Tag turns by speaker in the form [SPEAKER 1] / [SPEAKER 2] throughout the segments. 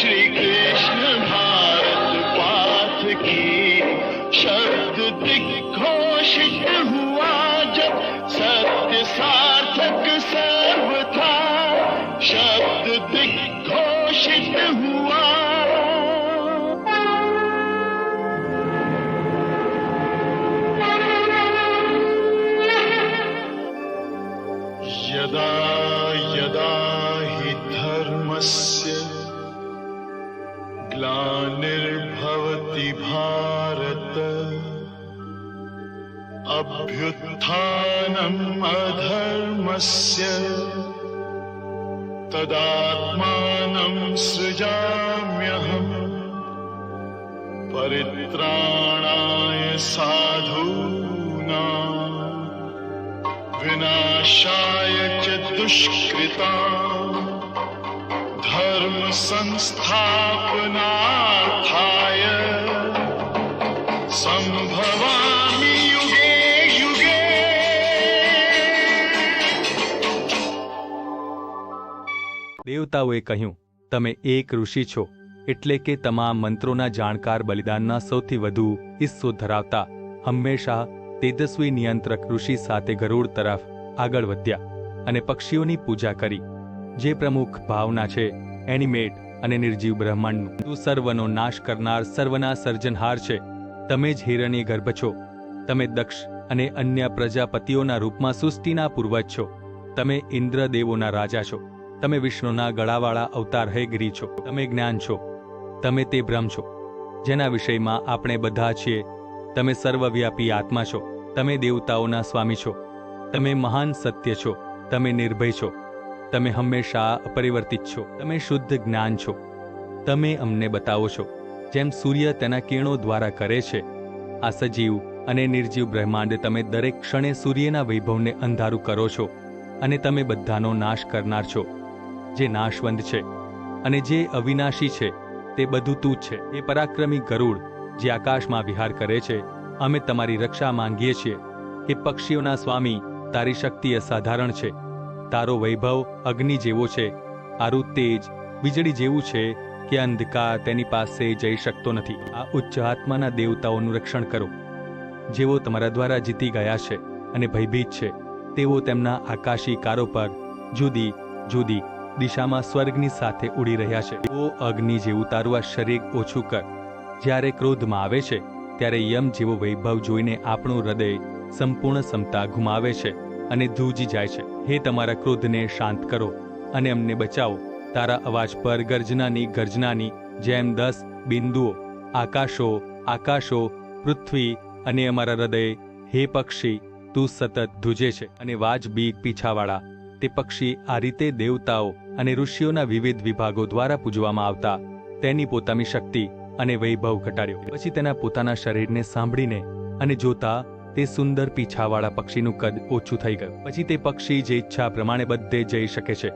[SPEAKER 1] Shri Krishna अधर्मस्य तदात्मानं सृजाम्यहम् परित्राणाय साधूनाम् विनाशाय च दुष्कृता धर्म संस्थापनार्थाय संभवामि युगे युगे
[SPEAKER 2] દેવતાઓએ કહ્યું, તમે એક ઋષિ છો, એટલે કે તમામ મંત્રોના જાણકાર બલિદાનના સૌથી વધુ હિસ્સો ધરાવતા હંમેશા તેજસ્વી નિયંત્રક ઋષિ સાથે ગરુડ તરફ આગળ વધ્યા અને પક્ષીઓની પૂજા કરી. જે પ્રમુખ ભાવના છે, એનિમેટ અને નિર્જીવ બ્રહ્માંડનું. તું સર્વનો નાશ કરનાર સર્વના સર્જનહાર છે. તમે જ હિરણ્ય ગર્ભ છો. તમે દક્ષ અને અન્ય પ્રજાપતિઓના રૂપમાં સૃષ્ટિના પૂર્વજ છો. તમે ઇન્દ્રદેવોના રાજા છો. તમે વિષ્ણુના ગળાવાળા અવતાર હે ગિરી છો. તમે જ્ઞાન છો. તમે તે બ્રહ્મ છો. જેના વિષયમાં આપણે બધા છીએ. તમે સર્વવ્યાપી આત્મા છો. તમે દેવતાઓના સ્વામી છો. તમે મહાન સત્ય છો. તમે નિર્ભય છો. તમે હંમેશા અપરિવર્તિત છો. તમે શુદ્ધ જ્ઞાન છો. તમે અમને બતાવો છો. જેમ સૂર્ય તેના કિરણો દ્વારા કરે છે. આ સજીવ અને નિર્જીવ બ્રહ્માંડ તમે દરેક ક્ષણે સૂર્યના વૈભવને અંધારું કરો છો. અને તમે બધાનો નાશ કરનાર છો. જે નાશવંત છે અને જે અવિનાશી છે, તે બધું તું જ છે. એ પરાક્રમી ગરુડ જે આકાશમાં વિહાર કરે છે, અમે તમારી રક્ષા માંગીએ છીએ કે પક્ષીઓના સ્વામી તારી શક્તિ અસાધારણ છે. તારો વૈભવ અગ્નિ જેવો છે તારું તેજ વીજળી જેવું છે કે અંધકાર તેની પાસે જઈ શકતો નથી. આ ઉચ્ચ આત્માના દેવતાઓનું રક્ષણ કરો. જેઓ તમારા દ્વારા જીતી ગયા છે અને ભયભીત છે, તેઓ તેમના આકાશી કારો પર જુદી જુદી દિશામાં સ્વર્ગની સાથે ઉડી રહ્યા છે. ઓ અગ્નિ જેવું તારું આ શરીર ઓછું કર. જ્યારે ક્રોધમાં આવે છે, ત્યારે યમ જેવો વૈભવ જોઈને આપણું હૃદય સંપૂર્ણ ક્ષમતા ગુમાવે છે અને ધ્રુજી જાય છે. હે તમારા ક્રોધને શાંત કરો અને અમને બચાવો. તારા અવાજ પર ગર્જનાની ગર્જનાની જેમ દસ બિંદુઓ, આકાશો આકાશો, પૃથ્વી અને અમારા હૃદય. હે પક્ષી, તું સતત ધ્રુજે છે અને વાજ બીક પીછાવાળા તે પક્ષી આ રીતે દેવતાઓ અને ઋષિઓના વિવિધ વિભાગો દ્વારા પૂજવામાં આવતા. તેની પોતાની શક્તિ અને વૈભવ ઘટાડ્યો. પછી તેના પોતાના શરીરને સાંભળીને અને જોતા તે સુંદર પીછાવાળા પક્ષીનું કદ ઓછું થઈ ગયું. પછી તે પક્ષી જે ઈચ્છા પ્રમાણે બધે જઈ શકે છે.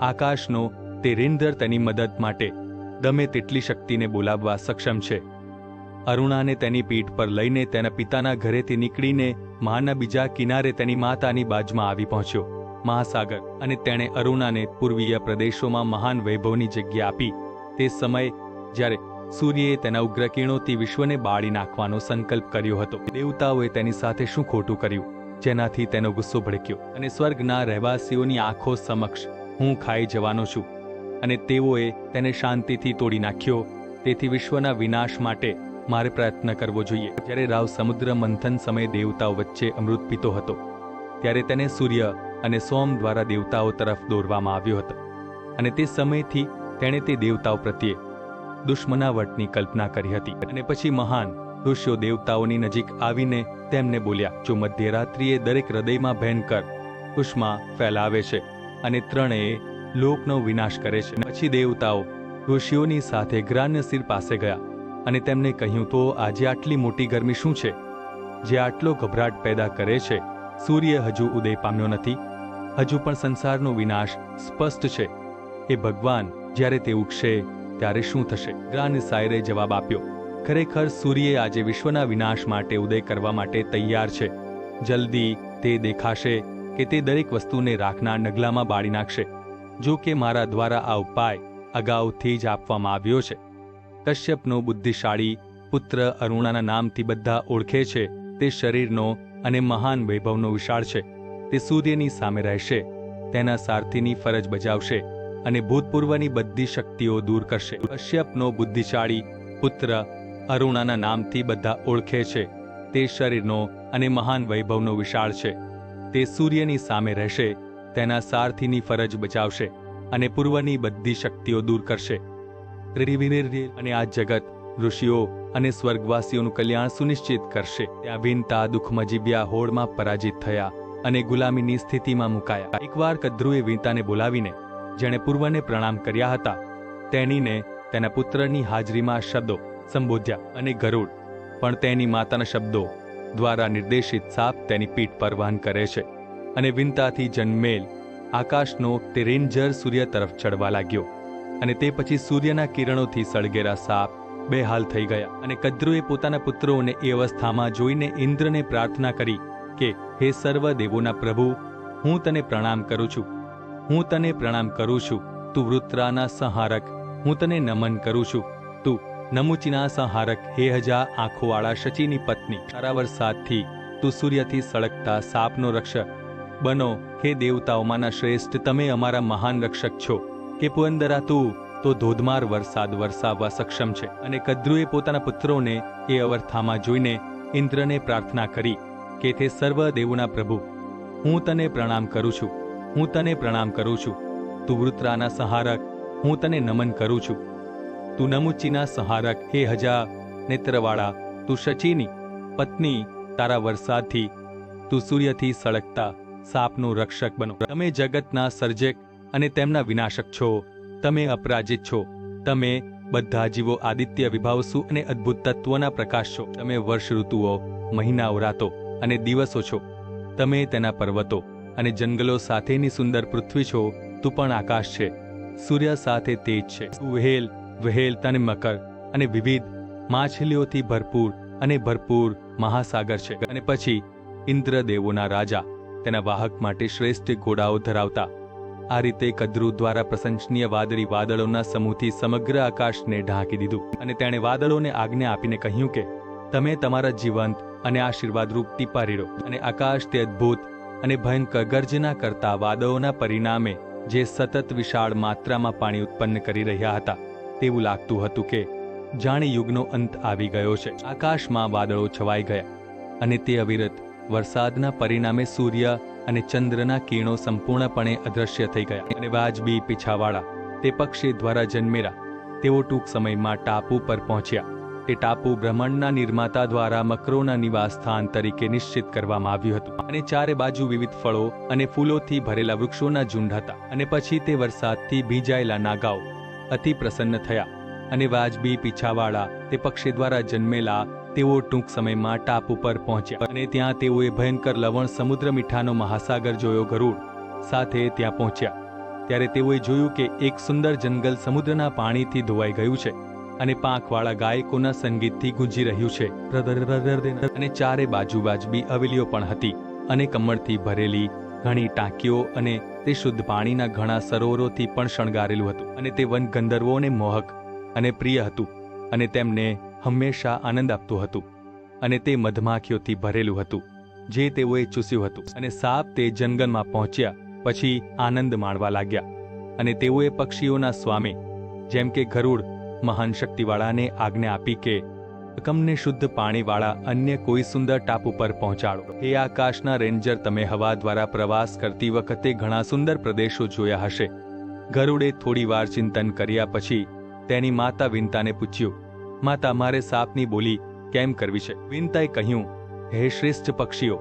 [SPEAKER 2] આકાશનો તે રિંદર તેની મદદ માટે ગમે તેટલી શક્તિને બોલાવવા સક્ષમ છે. અરુણાને તેની પીઠ પર લઈને તેના પિતાના ઘરેથી નીકળીને મહાના બીજા કિનારે તેની માતાની બાજમાં આવી પહોંચ્યો. મહાસાગર અને તેણે અરુણાને પૂર્વીય પ્રદેશોમાં મહાન વૈભવની જગ્યા આપી. તે સમય, જ્યારે સૂર્યએ તેના ઉગ્ર વિશ્વને બાળી નાખવાનો સંકલ્પ કર્યો હતો, દેવતાઓએ તેની સાથે શું ખોટું કર્યું? જેનાથી તેનો ગુસ્સો ભડક્યો અને સ્વર્ગના રહેવાસીઓની આંખો સમક્ષ હું ખાઈ જવાનો છું અને તેઓએ તેને શાંતિથી તોડી નાખ્યો. તેથી વિશ્વના વિનાશ માટે મારે પ્રયત્ન કરવો જોઈએ. જ્યારે રાવ સમુદ્ર મંથન સમયે દેવતાઓ વચ્ચે અમૃત પીતો હતો, ત્યારે તેને સૂર્ય અને સોમ દ્વારા દેવતાઓ તરફ દોરવામાં આવ્યો હતો. અને તે સમયથી તેણે તે દેવતાઓ પ્રત્યે દુશ્મનાવટની કલ્પના કરી હતી. અને પછી મહાન ઋષિઓ દેવતાઓની નજીક આવીને તેમને બોલ્યા, જો મધ્યરાત્રિએ દરેક હૃદયમાં ભયંકર ઉષ્મા ફેલાવે છે અને ત્રણેય લોકનો વિનાશ કરે છે, પછી દેવતાઓ ઋષિઓની સાથે ગ્રાન્યસિર પાસે ગયા અને તેમને કહ્યું, તો આજે આટલી મોટી ગરમી શું છે? જે આટલો ગભરાટ પેદા કરે છે, સૂર્ય હજુ ઉદય પામ્યો નથી હજુ પણ સંસારનો વિનાશ સ્પષ્ટ છે. એ ભગવાન, જ્યારે તે ઉગશે ત્યારે શું થશે? ગ્રાન સાયરે જવાબ આપ્યો, ખરેખર સૂર્ય આજે વિશ્વના વિનાશ માટે ઉદય કરવા માટે તૈયાર છે. જલ્દી તે દેખાશે કે તે દરેક વસ્તુને રાખના નગલામાં બાળી નાખશે. જો કે મારા દ્વારા આ ઉપાય અગાઉથી જ આપવામાં આવ્યો છે. કશ્યપનો બુદ્ધિશાળી પુત્ર અરુણાના નામથી બધા ઓળખે છે. તે શરીરનો અને મહાન વૈભવનો વિશાળ છે. તે સૂર્યની સામે રહેશે, તેના સારથીની ફરજ બજાવશે અને ભૂતપૂર્વની બધી શક્તિઓ દૂર કરશે. કશ્યપનો બુદ્ધિશાળી પુત્ર અરુણાના નામથી બધા ઓળખે છે. તે શરીરનો અને મહાન વૈભવનો વિશાળ છે. તે સૂર્યની સામે રહેશે, તેના સારથીની ફરજ બચાવશે અને પૂર્વની બધી શક્તિઓ દૂર કરશે. અને આ જગત, ઋષિઓ અને સ્વર્ગવાસીઓનું કલ્યાણ સુનિશ્ચિત કરશે. ત્યાં વિનતા દુઃખમાં જીવ્યા હોળમાં પરાજિત થયા. અને ગુલામીની સ્થિતિમાં મુકાયા. એકવાર કદ્રુએ વીંતાને બોલાવીને જેણે પૂર્વને પ્રણામ કર્યા હતા, તેણીને તેના પુત્રની હાજરીમાં શબ્દો સંબોધ્યા અને ગરુડ, પણ તેની માતાના શબ્દો દ્વારા નિર્દેશિત સાપ તેની પીઠ પર વહન કરે છે અને વિનતાથી જન્મેલ આકાશનો તે રેન્જર સૂર્ય તરફ ચડવા લાગ્યો અને તે પછી સૂર્યના કિરણોથી સળગેરા સાપ બેહાલ થઈ ગયા અને કદ્રુએ પોતાના પુત્રોને એ અવસ્થામાં જોઈને ઇન્દ્રને પ્રાર્થના કરી કે, હે સર્વ દેવોના પ્રભુ, હું તને પ્રણામ કરું છું. હું તને પ્રણામ કરું છું. તું વૃત્રાના સંહારક. હું તને નમન કરું છું. તું નમુચિના સંહારક. હે હજા, આંખોવાળા શચીની પત્ની. તારા વરસાદથી તું સૂર્યથી સળગતા સાપનો રક્ષક. બનો, હે દેવતાઓમાંના શ્રેષ્ઠ, તમે અમારા મહાન રક્ષક છો. કે પુઅંદરા તું, તો ધોધમાર વરસાદ વરસાવવા સક્ષમ છે. અને કદ્રુએ પોતાના પુત્રોને એ અવસ્થામાં જોઈને ઇન્દ્રને પ્રાર્થના કરી. કે તે સર્વ દેવોના પ્રભુ. હું તને પ્રણામ કરું છું. હું તને પ્રણામ કરું છું. તું વૃત્રાના સહારક. હું તને નમન કરું છું. તું નમુચીના સહારક. હે હજા, નેત્રવાળા, તું શચીની, પત્ની, તારા વરસાદથી. તું સૂર્યથી સળગતા, સાપનું રક્ષક બનો. તમે જગતના સર્જક અને તેમના વિનાશક છો. તમે અપરાજિત છો. તમે બધા જીવો આદિત્ય વિભાવસુ અને અદ્ભુત તત્વોના પ્રકાશ છો. તમે વર્ષ ઋતુઓ, મહિનાઓ, રાતો અને દિવસો છો. તમે તેના પર્વતો અને જંગલો સાથેની સુંદર પૃથ્વી છો, તું પણ આકાશ છે. સૂર્ય સાથે તેજ છે. વહેલ વહેલ તને મકર અને વિવિધ માછલીઓથી ભરપૂર અને ભરપૂર મહાસાગર છે. અને પછી ઇન્દ્રદેવોના રાજા તેના વાહક માટે શ્રેષ્ઠ ઘોડાઓ ધરાવતા. આ રીતે કદ્રુ દ્વારા પ્રશંસનીય વાદળી વાદળોના સમૂહથી સમગ્ર આકાશને ઢાંકી દીધું. અને તેણે વાદળોને આજ્ઞા આપીને કહ્યું કે, તમે તમારા જીવંત અને આશીર્વાદરૂપ ટીપા રેડો અને આકાશ તે અદ્ભુત અને ભયંકર ગર્જના કરતા વાદળોના પરિણામે જે સતત વિશાળ માત્રામાં પાણી ઉત્પન્ન કરી રહ્યા હતા, તેવું લાગતું હતું કે જાણે યુગનો અંત આવી ગયો છે. આકાશમાં વાદળો છવાઈ ગયા અને તે અવિરત વરસાદના પરિણામે સૂર્ય અને ચંદ્રના કિરણો સંપૂર્ણપણે અદૃશ્ય થઈ ગયા અને વાજબી પીછાવાળા તે પક્ષી દ્વારા જન્મેલા તેઓ ટૂંક સમયમાં ટાપુ પર પહોંચ્યા. તે ટાપુ બ્રહ્માંડના નિર્માતા દ્વારા મકરોના નિવાસ સ્થાન તરીકે નિશ્ચિત કરવામાં આવ્યું હતું. અને ચારે બાજુ વિવિધ ફળો અને ફૂલોથી ભરેલા વૃક્ષોના ઝુંડ હતા. અને પછી તે વરસાદથી ભીજાયેલા નાગાઓ અતિ પ્રસન્ન થયા. અને વાજબી પીછાવાળા તે પક્ષી દ્વારા જન્મેલા તેઓ ટૂંક સમયમાં ટાપુ પર પહોંચ્યા. અને ત્યાં તેઓએ ભયંકર લવણ, સમુદ્ર મીઠાનો મહાસાગર જોયો ગરુડ સાથે ત્યાં પહોંચ્યા. ત્યારે તેઓએ જોયું કે એક સુંદર જંગલ સમુદ્રના પાણીથી ધોવાઈ ગયું છે. અને પાંખવાળા ગાયકોના સંગીતથી ગુંજી રહ્યું છે. અને ચારે બાજુ વાજબી હવેલીઓ પણ હતી અને કમળથી ભરેલી ઘણી ટાંકીઓ અને તે શુદ્ધ પાણીના ઘણા સરોવરોથી પણ શણગારેલું હતું. અને તે વન ગંધર્વોને મોહક અને પ્રિય હતું અને તેમને હંમેશા આનંદ આપતું હતું અને તે મધમાખીઓથી ભરેલું હતું જે તેઓએ ચૂસ્યું હતું. અને સાપ તે જંગલમાં પહોંચ્યા પછી આનંદ માણવા લાગ્યા અને તેઓએ પક્ષીઓના સ્વામી જેમ કે ગરુડ મહાન શક્તિવાળાને આજ્ઞા આપી કે કમને શુદ્ધ પાણીવાળા અન્ય કોઈ સુંદર ટાપુ પર પહોંચાડો. એ આકાશના રેન્જર, તમે હવા દ્વારા પ્રવાસ કરતી વખતે ઘણા સુંદર પ્રદેશો જોયા હશે. ગરુડે થોડી વાર ચિંતન કર્યા પછી તેની માતા વિનતાને પૂછ્યું, માતા, મારે સાપની બોલી કેમ કરવી છે? વિનતાએ કહ્યું, હે શ્રેષ્ઠ પક્ષીઓ,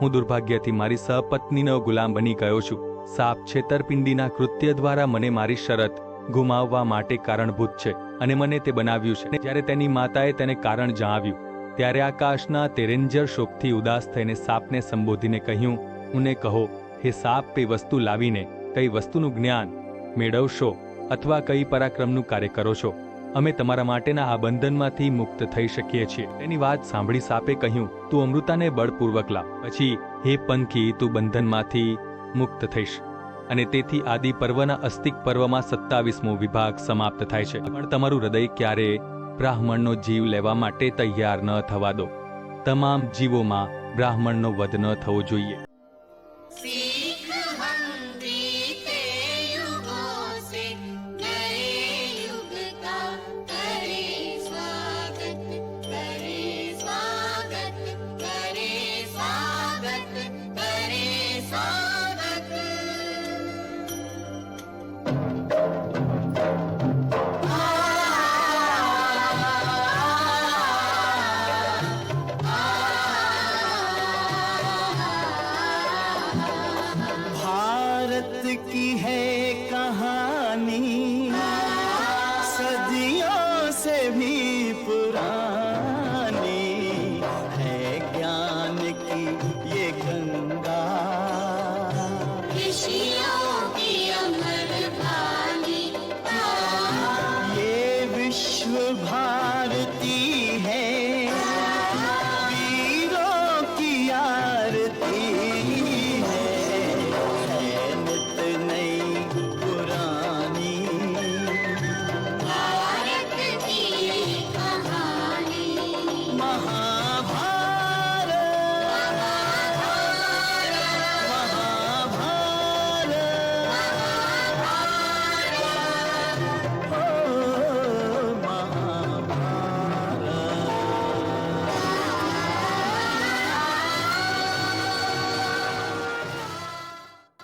[SPEAKER 2] હું દુર્ભાગ્યથી મારી સહપત્નીનો ગુલામ બની ગયો છું. સાપ છેતરપિંડીના કૃત્ય દ્વારા મને મારી શરત ગુમાવવા માટે કારણભૂત છે અને મને તે બનાવ્યું છે. જ્યારે તેની માતાએ તેને કારણ જણાવ્યું, ત્યારે આકાશના તેરેન્જર શોકથી ઉદાસ થઈને સાપને સંબોધીને કહ્યું, ઉને કહો, હે સાપ તે વસ્તુ લાવીને, કઈ વસ્તુનું જ્ઞાન મેળવશો અથવા કઈ પરાક્રમનું કાર્ય કરો છો? અમે તમારા માટેના આ બંધનમાંથી મુક્ત થઈ શકીએ છીએ. એની વાત સાંભળી સાપે કહ્યું, તું અમૃતાને બળપૂર્વક લાવ. પછી, હે પંખી, તું બંધનમાંથી મુક્ત થઈશ. અને તેથી આદિ પર્વના અસ્તિક પર્વમાં સત્તાવીસમો વિભાગ સમાપ્ત થાય છે. પણ તમારું હૃદય ક્યારે બ્રાહ્મણનો જીવ લેવા માટે તૈયાર ન થવા દો. તમામ જીવોમાં બ્રાહ્મણનો વધ ન થવો જોઈએ.